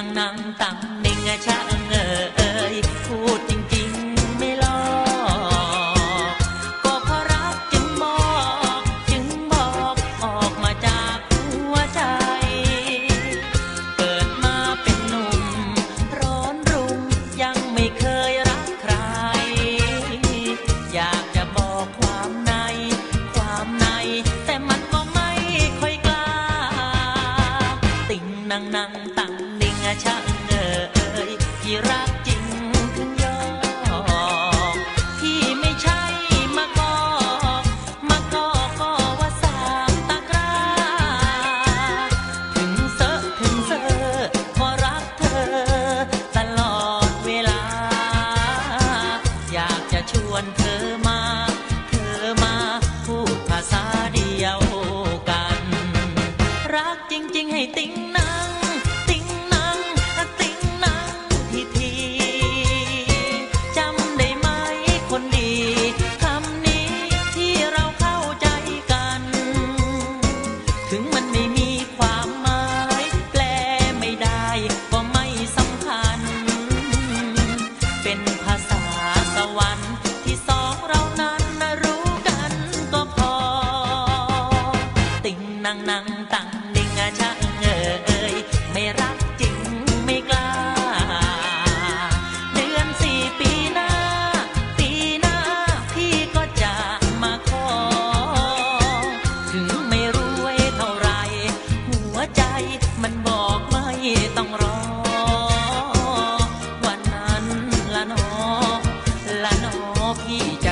นังนังตั้งนิ่งชะเงอเอยพูดจริงๆไม่หลอกก็เพราะรักจึงบอก จึงบอกออกมาจากหัวใจ เกิดมาเป็นหนุ่ม ร้อนรุ่งยังไม่เคยรักใคร อยากจะบอกความใน ความใน แต่มันก็ไม่ค่อยกล้า ติ่งนังนังตัง นิ่ชะเงเอ่ยที่รักจริงถึงยอมที่ไม่ใช่มากอกมากอกก็ว่าสามตะกร้าถึงเซอะถึงเซอขอรักเธอ ตลอดเวลา อยากจะชวนเธอมา เธอมาพูดภาษาเดียวกัน รักจริง ๆ ให้ติ๊งนัง เป็นภาษาสวรรค์ที่สองเรานั้นรู้กันก็พอ ติ่งนังนัง y ya.